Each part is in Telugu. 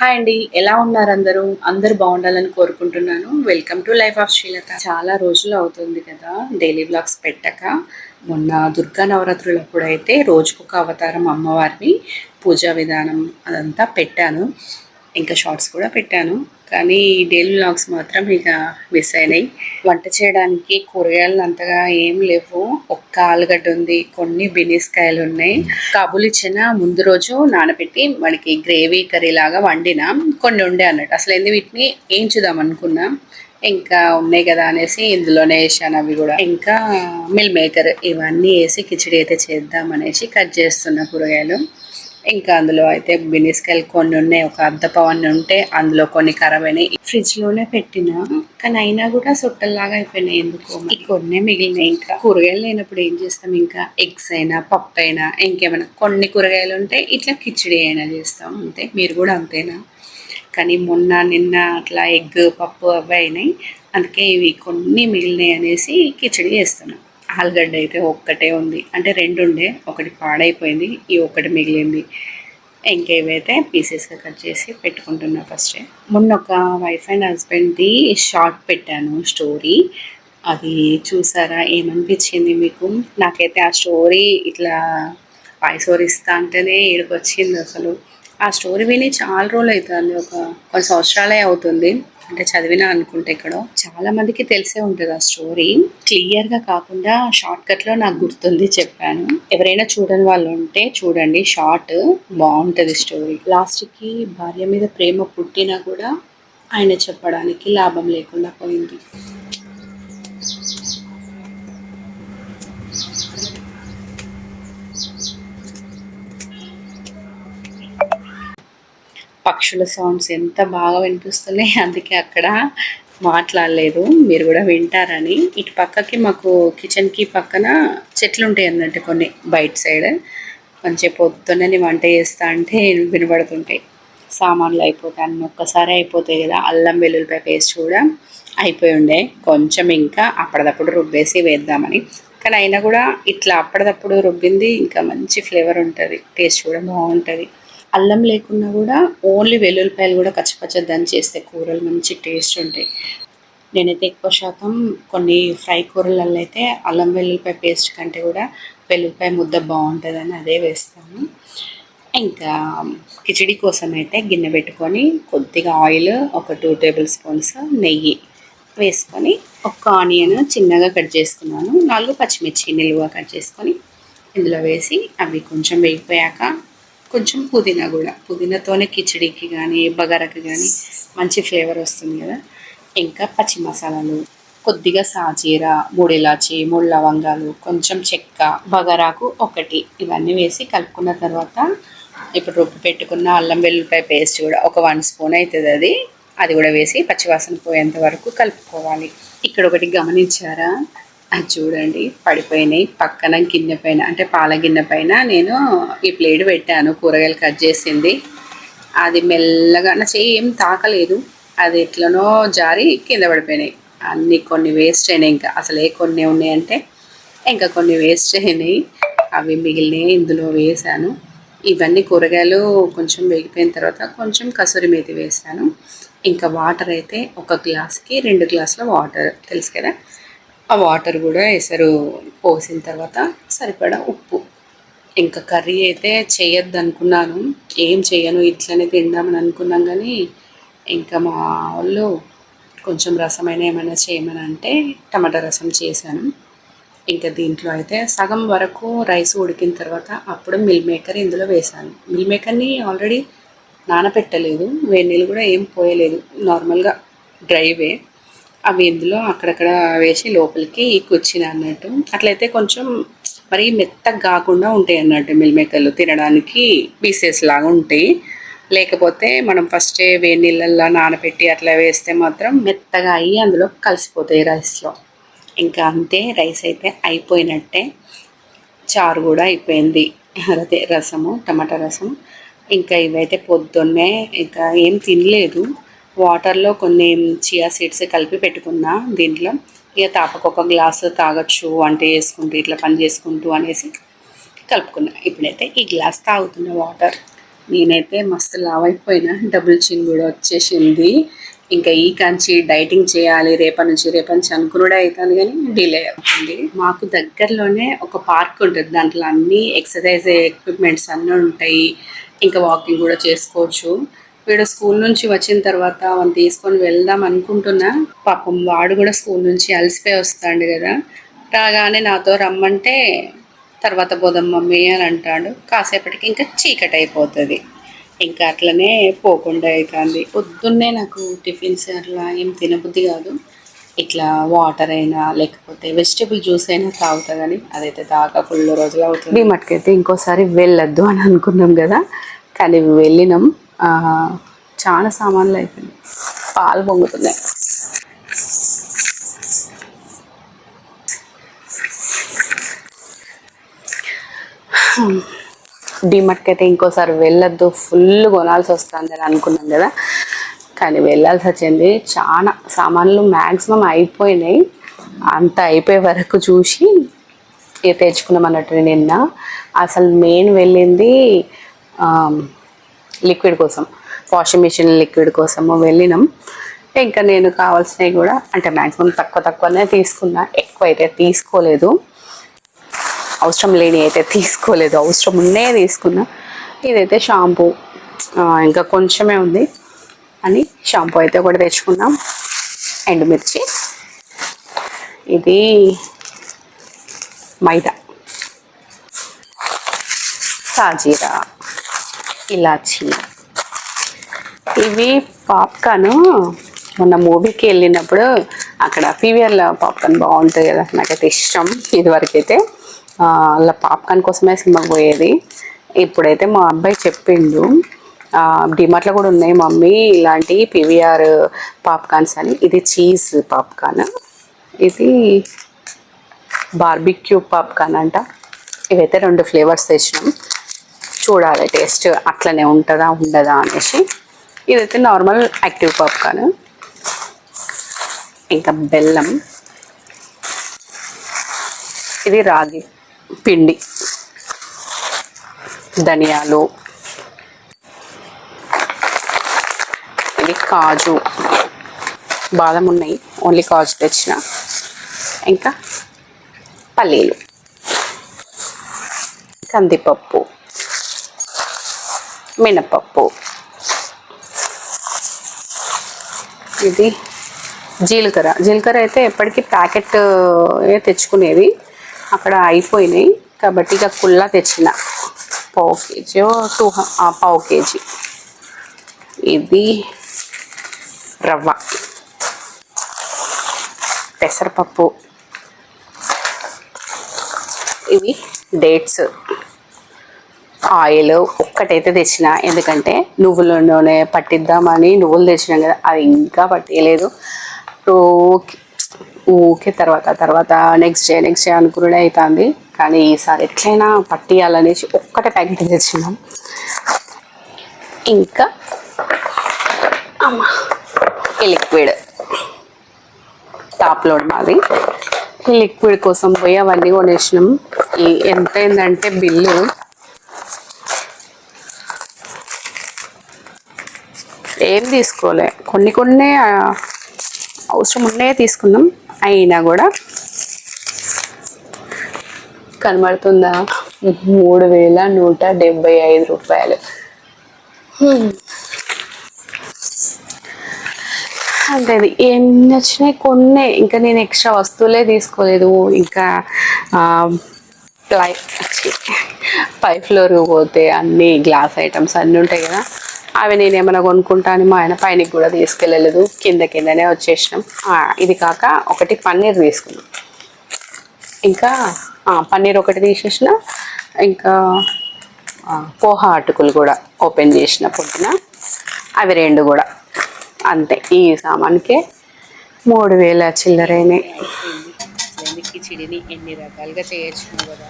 హాయ్ అండి. ఎలా ఉన్నారు అందరూ? అందరు బాగుండాలని కోరుకుంటున్నాను. Welcome to life of Srilatha చాలా రోజులు అవుతుంది కదా డైలీ బ్లాగ్స్ పెట్టక. మొన్న దుర్గా నవరాత్రులప్పుడు అయితే రోజుకొక అవతారం అమ్మవారిని పూజా విధానం అదంతా పెట్టాను. ఇంకా షార్ట్స్ కూడా పెట్టాను. కానీ డైలీ వ్లాగ్స్ మాత్రం ఇక మిస్ అయినాయి. వంట చేయడానికి కూరగాయలు అంతగా ఏం లేవు. ఒక్క ఆలుగడ్డ ఉంది. కొన్ని బినిస్కాయలు ఉన్నాయి. కబులు ఇచ్చిన ముందు రోజు నానబెట్టి మనకి గ్రేవీ కర్రీ లాగా వండినా కొన్ని ఉండే అన్నట్టు. అసలు ఎందుకు వీటిని? ఏంచుదాం అనుకున్నా. ఇంకా ఉన్నాయి కదా అనేసి ఇందులోనే వేసాను అవి కూడా. ఇంకా మిల్ మేకర్ ఇవన్నీ వేసి కిచిడి అయితే చేద్దాం అనేసి కట్ చేస్తున్న కూరగాయలు. ఇంకా అందులో అయితే బినిస్కాయలు కొన్ని ఉన్నాయి ఒక అర్ధ పవన్ ఉంటే అందులో కొన్ని ఖరాబ్ అయినాయి. ఫ్రిడ్జ్లోనే పెట్టిన కానీ అయినా కూడా సొట్టల్లాగా అయిపోయినాయి ఎందుకో కొన్ని మిగిలినాయి ఇంకా. కూరగాయలు లేనప్పుడు ఏం చేస్తాం ఇంకా? ఎగ్స్ అయినా పప్పు అయినా ఇంకేమైనా కొన్ని కూరగాయలు ఉంటే ఇట్లా కిచిడి అయినా చేస్తాం అంతే. మీరు కూడా అంతేనా? కానీ మొన్న నిన్న అట్లా ఎగ్ పప్పు అవి అయినాయి. అందుకే ఇవి కొన్ని మిగిలినాయి అనేసి కిచిడి చేస్తున్నాం. ఆలుగడ్డ అయితే ఒక్కటే ఉంది. అంటే రెండు ఉండే ఒకటి పాడైపోయింది ఈ ఒక్కటి మిగిలింది. ఇంకేవైతే పీసెస్గా కట్ చేసి పెట్టుకుంటున్నా ఫస్ట్ మొన్న ఒక వైఫ్ అండ్ హస్బెండ్ది షార్ట్ పెట్టాను స్టోరీ అది చూసారా? ఏమనిపించింది మీకు? నాకైతే ఆ స్టోరీ ఇట్లా వాయిస్ ఓవర్ ఇస్తా అంటేనే ఏడుకొచ్చింది వచ్చింది అసలు. ఆ స్టోరీ విని చాలా రోజులు అవుతుంది ఒక కొన్ని సంవత్సరాలే అవుతుంది. అంటే చదివినా అనుకుంటే ఇక్కడ. చాలా మందికి తెలిసే ఉంటుంది ఆ స్టోరీ. క్లియర్గా కాకుండా షార్ట్ కట్లో నాకు గుర్తుంది చెప్పాను. ఎవరైనా చూడని వాళ్ళు ఉంటే చూడండి. షార్ట్ బాగుంటది స్టోరీ. లాస్ట్కి భార్య మీద ప్రేమ పుట్టినా కూడా ఆయన చెప్పడానికి లాభం లేకుండా పోయింది. పక్షుల సౌండ్స్ ఎంత బాగా వినిపిస్తున్నాయి అందుకే అక్కడ మాట్లాడలేదు. మీరు కూడా వింటారని. ఇటు పక్కకి మాకు కిచెన్కి పక్కన చెట్లు ఉంటాయి అన్నట్టు కొన్ని బయట సైడ్ మంచిగా పొద్దున్నే వంట చేస్తా అంటే వినబడుతుంటాయి. సామాన్లు అయిపోతాయి అన్నీ ఒక్కసారి అయిపోతాయి కదా. అల్లం వెల్లుల్లిపాయ పేస్ట్ కూడా అయిపోయి ఉండే. కొంచెం ఇంకా అప్పటిదప్పుడు రుబ్బేసి వేద్దామని. కానీ అయినా కూడా ఇట్లా అప్పటిదప్పుడు రుబ్బింది ఇంకా మంచి ఫ్లేవర్ ఉంటుంది. టేస్ట్ కూడా బాగుంటుంది. అల్లం లేకున్నా కూడా ఓన్లీ వెల్లుల్లిపాయలు కూడా కచ్చపచ్చ దంచేస్తే కూరలు మంచి టేస్ట్ ఉంటాయి. నేనైతే ఎక్కువ శాతం కొన్ని ఫ్రై కూరలలో అయితే అల్లం వెల్లుల్లిపాయ పేస్ట్ కంటే కూడా వెల్లుల్లిపాయ ముద్ద బాగుంటుందని అదే వేస్తాను. ఇంకా కిచిడి కోసం అయితే గిన్నె పెట్టుకొని కొద్దిగా ఆయిల్ ఒక టూ టేబుల్ స్పూన్స్ నెయ్యి వేసుకొని ఒక ఆనియన్ చిన్నగా కట్ చేసుకున్నాను. నాలుగు పచ్చిమిర్చి నిలువ కట్ చేసుకొని ఇందులో వేసి అవి కొంచెం వేగిపోయాక కొంచెం పుదీనా కూడా. పుదీనాతోనే కిచిడికి కానీ బగారాకి కానీ మంచి ఫ్లేవర్ వస్తుంది కదా. ఇంకా పచ్చి మసాలాలు కొద్దిగా సాజీర మూడు ఇలాచి మూడు లవంగాలు కొంచెం చెక్క బగారాకు ఒకటి ఇవన్నీ వేసి కలుపుకున్న తర్వాత ఇప్పుడు రుబ్బు పెట్టుకున్న అల్లం వెల్లుల్లిపాయ పేస్ట్ కూడా ఒక వన్ స్పూన్ అవుతుంది అది. అది కూడా వేసి పచ్చివాసన పోయేంత వరకు కలుపుకోవాలి. ఇక్కడ ఒకటి గమనించారా? అది చూడండి. పడిపోయినాయి. పక్కన గిన్నె పైన అంటే పాల గిన్నె పైన నేను ఈ ప్లేట్ పెట్టాను. కూరగాయలు కట్ చేసింది. అది మెల్లగా నా చెయ్యి ఏం తాకలేదు. అది ఎట్లనో జారి కింద పడిపోయినాయి. అన్ని కొన్ని వేస్ట్ అయినాయి ఇంకా. అసలు ఏ కొన్ని ఉన్నాయంటే ఇంకా కొన్ని వేస్ట్ అయినాయి. అవి మిగిలినాయి ఇందులో వేసాను ఇవన్నీ కూరగాయలు కొంచెం వేగిపోయిన తర్వాత కొంచెం కసూరి మేతి వేసాను ఇంకా వాటర్ అయితే ఒక గ్లాస్కి రెండు గ్లాసుల వాటర్. తెలుసు కదా? ఆ వాటర్ కూడా ఎసరు పోసిన తర్వాత సరిపడా ఉప్పు. ఇంకా కర్రీ అయితే చేయొద్దు అనుకున్నాను ఏం చేయను ఇట్లనే తిందామని అనుకున్నాం కానీ ఇంకా మా వాళ్ళు కొంచెం రసమైన ఏమైనా చేయమని అంటే టమాటా రసం చేశాను. ఇంకా దీంట్లో అయితే సగం వరకు రైస్ ఉడికిన తర్వాత అప్పుడు మిల్ మేకర్ ఇందులో వేసాను మిల్ మేకర్ని ఆల్రెడీ నానపెట్టలేదు. వేడి నీళ్ళు కూడా ఏం పోయలేదు. నార్మల్గా డ్రైవే. అవి ఇందులో అక్కడక్కడ వేసి లోపలికి కూర్చిన అన్నట్టు. అట్లయితే కొంచెం మరి మెత్తగా కాకుండా ఉంటాయి అన్నట్టు మిల్మేకర్లు తినడానికి పీసెస్ లాగా ఉంటాయి. లేకపోతే మనం ఫస్టే వేడి నీళ్ళల్లో నానబెట్టి అట్లా వేస్తే మాత్రం మెత్తగా అయ్యి అందులో కలిసిపోతాయి రైస్లో ఇంకా అంతే రైస్ అయితే అయిపోయినట్టే. చారు కూడా అయిపోయింది. అదే రసము టమాటా రసం ఇంకా ఇవైతే పొద్దున్నే ఇంకా ఏం తినలేదు. వాటర్లో కొన్ని చియా సీడ్స్ కలిపి పెట్టుకున్నా దీంట్లో. ఇక తాపకు ఒక గ్లాసు తాగొచ్చు వంట చేసుకుంటూ ఇట్లా పని చేసుకుంటూ అనేసి కలుపుకున్నా. ఇప్పుడైతే ఈ గ్లాస్ తాగుతున్న వాటర్ నేనైతే మస్తు లావ్ అయిపోయినా. డబుల్ చిన్ కూడా వచ్చేసింది. ఇంకా ఈ కంచి డైటింగ్ చేయాలి రేపటి నుంచి రేపటి నుంచి అనుకున్నాడే అవుతుంది కానీ డిలే అవుతుంది. మాకు దగ్గరలోనే ఒక పార్క్ ఉంటుంది. దాంట్లో అన్ని ఎక్సర్సైజ్ ఎక్విప్మెంట్స్ అన్నీ ఉంటాయి. ఇంకా వాకింగ్ కూడా చేసుకోవచ్చు. వీడు స్కూల్ నుంచి వచ్చిన తర్వాత మనం తీసుకొని వెళ్దాం అనుకుంటున్నా. పాపం వాడు కూడా స్కూల్ నుంచి అలసిపోయి వస్తాడు కదా. రాగానే నాతో రమ్మంటే తర్వాత పోదాం మమ్మీ అని అంటాడు. కాసేపటికి ఇంకా చీకటి అయిపోతుంది. ఇంకా అట్లనే పోకుండా అవుతుంది పొద్దున్నే నాకు టిఫిన్స్ అట్లా ఏం తినబుద్ధి కాదు. ఇట్లా వాటర్ అయినా లేకపోతే వెజిటేబుల్ జ్యూస్ అయినా తాగుతా కానీ అదైతే తాగా ఫుల్ రోజులు అవుతుంది. మటుకైతే ఇంకోసారి వెళ్ళొద్దు అని అనుకున్నాం కదా. కానీ వెళ్ళినాం. చాలా సామాన్లు అయిపోయినాయి. పాలు పొంగుతున్నాయి. డిమార్ట్కి అయితే ఇంకోసారి వెళ్ళొద్దు ఫుల్ కొనాల్సి వస్తుంది అని అనుకున్నాం కదా. కానీ వెళ్ళాల్సి వచ్చింది. చాలా సామాన్లు మ్యాక్సిమం అయిపోయినాయి. అంత అయిపోయే వరకు చూసి ఇక తెచ్చుకున్నాం అన్నట్టు నిన్న. అసలు మెయిన్ వెళ్ళింది లిక్విడ్ కోసం వాషింగ్ మిషన్ లిక్విడ్ కోసము వెళ్ళినాం. ఇంకా నేను కావాల్సినవి కూడా అంటే మ్యాక్సిమం తక్కువ తక్కువనే తీసుకున్నా ఎక్కువ అయితే తీసుకోలేదు. అవసరం లేని అయితే తీసుకోలేదు అవసరం ఉన్నే తీసుకున్నా. ఇదైతే షాంపూ ఇంకా కొంచెమే ఉంది అని షాంపూ అయితే ఒకటి తెచ్చుకున్నాం. ఎండుమిర్చి ఇది మైదా. సాజీరా ఇలాచి. ఇవి పాప్కార్న్ మొన్న మూవీకి వెళ్ళినప్పుడు అక్కడ పీవీఆర్లో పాప్కార్న్ బాగుంటుంది కదా నాకైతే ఇష్టం ఇదివరకైతే. అలా పాప్కార్న్ కోసమే సినిమాకి పోయేది. ఇప్పుడైతే మా అబ్బాయి చెప్పిండు. డిమార్ట్లో కూడా ఉన్నాయి మమ్మీ ఇలాంటి పీవీఆర్ పాప్కార్న్స్ అని. ఇది చీజ్ పాప్కార్న్ ఇది బార్బిక్యూ పాప్కార్న్ అంట. ఇవైతే రెండు ఫ్లేవర్స్ తెచ్చినాం. చూడాలి. టేస్ట్ అట్లనే ఉంటుందా ఉండదా అనేసి. ఇదైతే నార్మల్ యాక్టివ్ పాప్కార్న్ ఇంకా బెల్లం. ఇది రాగి పిండి. ధనియాలు. ఇది కాజు. బాదం ఉన్నాయి. ఓన్లీ కాజు తెచ్చిన. ఇంకా పల్లీలు. కందిపప్పు. మినపప్పు. ఇది జీలకర్ర. జీలకర్ర అయితే ఎప్పటికీ ప్యాకెట్ తెచ్చుకునేది. అక్కడ అయిపోయినాయి. కాబట్టి ఇక కుల్లా తెచ్చిన. పావు కేజీ టూ పావు కేజీ. ఇది రవ్వ. పెసరపప్పు. ఇవి డేట్స్. ఆయిల్ ఒక్కటైతే తెచ్చిన. ఎందుకంటే నువ్వుల నూనె పట్టిద్దామని నువ్వులు తెచ్చినాం కదా అది ఇంకా పట్టేయలేదు. ఊకే ఊకే తర్వాత తర్వాత నెక్స్ట్ డే నెక్స్ట్ డే అనుకునే అవుతుంది కానీ ఈసారి ఎట్లయినా పట్టియాలనేసి ఒక్కటే ప్యాకెట్ తెచ్చినాం. ఇంకా ఈ లిక్విడ్ టాప్ లోడ్ మాది. ఈ లిక్విడ్ కోసం పోయి అవన్నీ కొనేసినాం. ఎంత అయిందంటే బిల్లు ఏం తీసుకోలే. కొన్ని కొన్ని అవసరం ఉన్నాయి తీసుకున్నాం అయినా కూడా కనబడుతుందా? మూడు వేల నూట డెబ్బై ఐదు రూపాయలు. అంటే అది ఏం నచ్చినాయి కొన్ని. ఇంకా నేను ఎక్స్ట్రా వస్తువులే తీసుకోలేదు. ఇంకా పై ఫ్లోర్కి పోతే అన్ని గ్లాస్ ఐటమ్స్ అన్నీ ఉంటాయి కదా. అవి నేను ఏమైనా కొనుక్కుంటా అని మా ఆయన పైనకి కూడా తీసుకెళ్ళలేదు. కింద కిందనే వచ్చేసినాం. ఇది కాక ఒకటి పన్నీర్ తీసుకున్నాం. ఇంకా పన్నీర్ ఒకటి తీసేసిన ఇంకా పోహా అటుకులు కూడా ఓపెన్ చేసిన పొద్దున. అవి రెండు కూడా. అంతే ఈ సామాన్కే మూడు వేల చిల్లరైనాయి కిచిడిని ఎన్ని రకాలుగా చేయొచ్చు కదా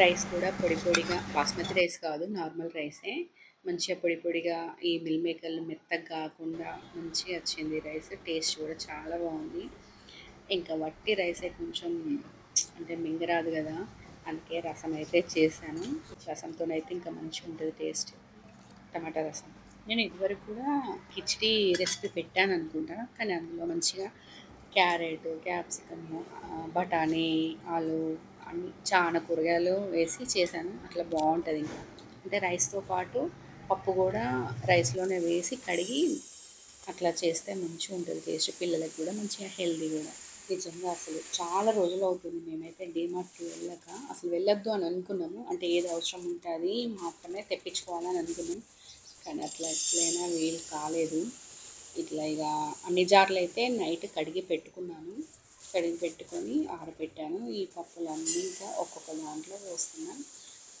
రైస్ కూడా పొడి పొడిగా బాస్మతి రైస్ కాదు నార్మల్ రైసే. మంచిగా పొడి పొడిగా ఈ మిల్ మేకర్లు మెత్తగా కాకుండా మంచిగా వచ్చింది. రైస్ టేస్ట్ కూడా చాలా బాగుంది. ఇంకా వట్టి రైసే కొంచెం అంటే మింగరాదు కదా అందుకే రసం అయితే చేశాను. రసంతోనైతే ఇంకా మంచిగా ఉంటుంది టేస్ట్. టమాటా రసం. నేను ఇదివరకు కూడా కిచిడి రెసిపీ పెట్టాను అనుకుంటా కానీ అందులో మంచిగా క్యారెట్ క్యాప్సికమ్ బఠానీ ఆలు అన్ని చాలా కూరగాయలు వేసి చేశాను. అట్లా బాగుంటుంది ఇంకా. అంటే రైస్తో పాటు పప్పు కూడా రైస్లోనే వేసి కడిగి అట్లా చేస్తే మంచిగా ఉంటుంది టేస్ట్. పిల్లలకి కూడా మంచిగా హెల్దీ కూడా. నిజంగా అసలు చాలా రోజులు అవుతుంది మేమైతే డీమార్ట్కి వెళ్ళాక. అసలు వెళ్ళొద్దు అని అనుకున్నాము. అంటే ఏది అవసరం ఉంటుంది మాత్రమే తెప్పించుకోవాలని అనుకున్నాం. కానీ అట్లా ఎట్లయినా వీలు కాలేదు. ఇట్లా ఇక అన్ని జార్లు అయితే నైట్ కడిగి పెట్టుకున్నాను. కడిగి పెట్టుకొని ఆరబెట్టాను. ఈ పప్పులన్నీ ఇంకా ఒక్కొక్క దాంట్లో వేస్తున్నాను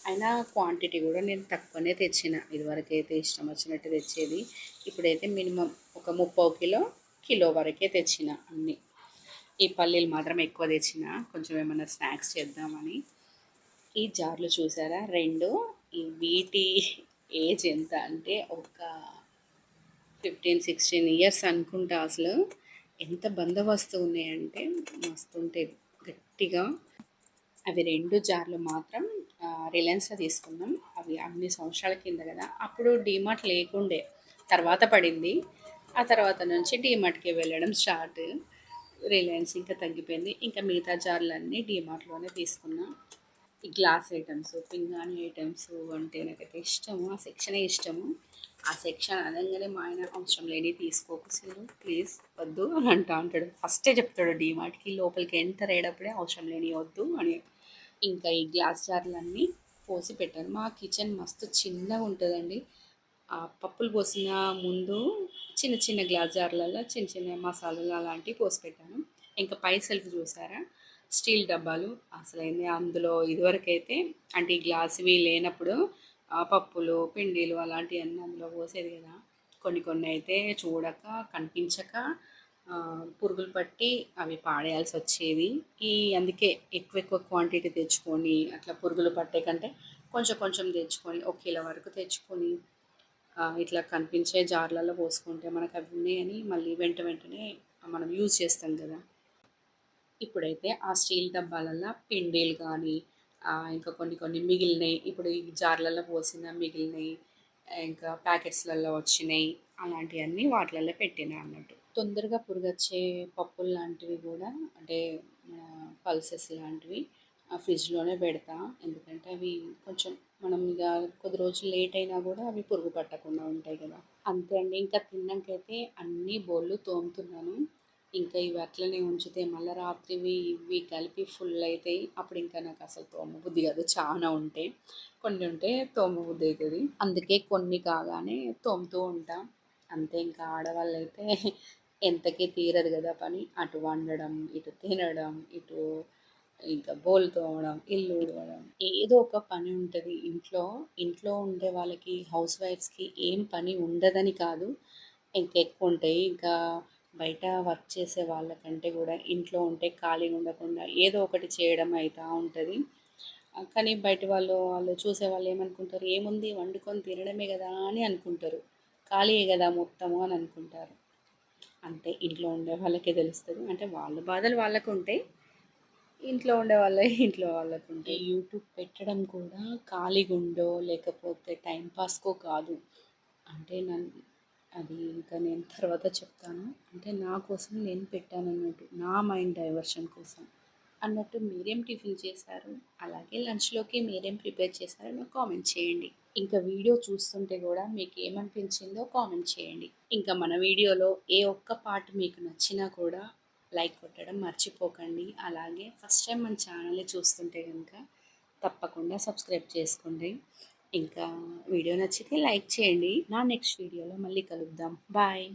అయినా క్వాంటిటీ కూడా నేను తక్కువనే తెచ్చిన. ఇదివరకు అయితే ఇష్టం వచ్చినట్టు తెచ్చేది. ఇప్పుడైతే మినిమం ఒక ముప్పై కిలో కిలో వరకే తెచ్చిన అన్నీ. ఈ పల్లీలు మాత్రం ఎక్కువ తెచ్చిన. కొంచెం ఏమైనా స్నాక్స్ చేద్దామని. ఈ జార్లు చూసారా? రెండు. ఈ వీటి ఏజ్ ఎంత అంటే ఒక ఫిఫ్టీన్ సిక్స్టీన్ ఇయర్స్ అనుకుంటా అసలు. ఎంత బందోబస్తు ఉన్నాయంటే మస్తు గట్టిగా. అవి రెండు జార్లు మాత్రం రిలయన్స్లో తీసుకున్నాం అవి అన్ని సంవత్సరాల కింద కదా. అప్పుడు డీమార్ట్ లేకుండే. తర్వాత పడింది. ఆ తర్వాత నుంచి డీమార్ట్కి వెళ్ళడం స్టార్ట్. రిలయన్స్ ఇంకా తగ్గిపోయింది. ఇంకా మిగతా జార్లన్నీ డీమార్ట్లోనే తీసుకున్నాం. ఈ గ్లాస్ ఐటమ్స్ పింగాణి ఐటమ్స్ అంటే నాకైతే ఇష్టము. ఆ సెక్షనే ఇష్టము. ఆ సెక్షన్ అనగానే మా ఆయన అవసరం లేని తీసుకోకు సీను ప్లీజ్ వద్దు అని అంటా అంటాడు ఫస్టే చెప్తాడు డీమార్ట్కి లోపలికి ఎంటర్ అయ్యేటప్పుడే అవసరం లేని వద్దు అని. ఇంకా ఈ గ్లాస్ జార్లన్నీ పోసి పెట్టాను మా కిచెన్ మస్తు చిన్నగా ఉంటుందండి. ఆ పప్పులు పోసిన ముందు చిన్న చిన్న గ్లాస్ జార్లలో చిన్న చిన్న మసాలాలు అలాంటివి పోసి పెట్టాను. ఇంకా పై సెల్ఫ్ చూసారా? స్టీల్ డబ్బాలు. అసలు అందులో ఇదివరకైతే అంటే ఈ గ్లాసువి లేనప్పుడు పప్పులు పిండిలు అలాంటివన్నీ అందులో పోసేది కదా. కొన్ని కొన్ని అయితే చూడక కనిపించక పురుగులు పట్టి అవి పాడేయాల్సి వచ్చేది. ఈ అందుకే ఎక్కువ ఎక్కువ క్వాంటిటీ తెచ్చుకొని అట్లా పురుగులు పట్టే కంటే కొంచెం కొంచెం తెచ్చుకొని ఒక కిలో వరకు తెచ్చుకొని ఇట్లా కనిపించే జార్లలో పోసుకుంటే మనకు అవి ఉన్నాయని మళ్ళీ వెంట వెంటనే మనం యూజ్ చేస్తాం కదా. ఇప్పుడైతే ఆ స్టీల్ డబ్బాలల్లో పిండిలు కానీ ఇంకా కొన్ని కొన్ని మిగిలినాయి. ఇప్పుడు ఈ జార్లలో పోసిన మిగిలినాయి ఇంకా ప్యాకెట్స్లలో వచ్చినాయి అలాంటివన్నీ వాటిలలో పెట్టినా అన్నట్టు. తొందరగా పురుగొచ్చే పప్పులు లాంటివి కూడా అంటే పల్సెస్ లాంటివి ఫ్రిడ్జ్లోనే పెడతా. ఎందుకంటే అవి కొంచెం మనం ఇక కొద్ది రోజులు లేట్ అయినా కూడా అవి పురుగు పట్టకుండా ఉంటాయి కదా. అంతే అండి. ఇంకా తిన్నాకైతే అన్ని బోళ్ళు తోముతున్నాను. ఇంకా ఇవి అట్లనే ఉంచితే మళ్ళీ రాత్రివి ఇవి కలిపి ఫుల్ అవుతాయి అప్పుడు ఇంకా నాకు అసలు తోమ బుద్ధి కాదు. చాలా ఉంటాయి కొన్ని ఉంటే తోమ బుద్ధి అవుతుంది అందుకే కొన్ని కాగానే తోముతూ ఉంటాం. అంతే ఇంకా ఆడవాళ్ళు అయితే ఎంతకీ తీరదు కదా పని. అటు వండడం ఇటు తినడం ఇటు ఇంకా బోల్ తోమడం ఇల్లు ఊడవడం. ఏదో ఒక పని ఉంటుంది ఇంట్లో. ఇంట్లో ఉండే వాళ్ళకి హౌస్ వైఫ్స్కి ఏం పని ఉండదని కాదు. ఇంకా ఎక్కువ ఉంటాయి. ఇంకా బయట వర్క్ చేసే వాళ్ళకంటే కూడా ఇంట్లో ఉంటే ఖాళీగా ఉండకుండా ఏదో ఒకటి చేయడం అవుతూ ఉంటుంది. కానీ బయట వాళ్ళు వాళ్ళు చూసే వాళ్ళు ఏమనుకుంటారు? ఏముంది? వండుకొని తినడమే కదా అని అనుకుంటారు. ఖాళీయే కదా మొత్తము అని అనుకుంటారు. అంతే ఇంట్లో ఉండే వాళ్ళకే తెలుస్తుంది. అంటే వాళ్ళ బాధలు వాళ్ళకు ఉంటాయి. ఇంట్లో ఉండే వాళ్ళ ఇంట్లో వాళ్ళకు ఉంటాయి. యూట్యూబ్ పెట్టడం కూడా ఖాళీగా ఉండో లేకపోతే టైంపాస్కో కాదు. అంటే నన్ను అది ఇంకా నేను తర్వాత చెప్తాను. అంటే నా కోసం నేను పెట్టాను అన్నట్టు నా మైండ్ డైవర్షన్ కోసం. అన్నట్టు మీరేం టిఫిన్ చేశారు? అలాగే లంచ్లోకి మీరేం ప్రిపేర్ చేశారో నాకు కామెంట్ చేయండి. ఇంకా వీడియో చూస్తుంటే కూడా మీకు ఏమనిపించిందో కామెంట్ చేయండి. ఇంకా మన వీడియోలో ఏ ఒక్క పార్ట్ మీకు నచ్చినా కూడా లైక్ కొట్టడం మర్చిపోకండి. అలాగే ఫస్ట్ టైం మన ఛానల్ని చూస్తుంటే కనుక తప్పకుండా సబ్స్క్రైబ్ చేసుకోండి. ఇంకా వీడియో నచ్చితే లైక్ చేయండి. నా నెక్స్ట్ వీడియోలో మళ్ళీ కలుద్దాం. బాయ్.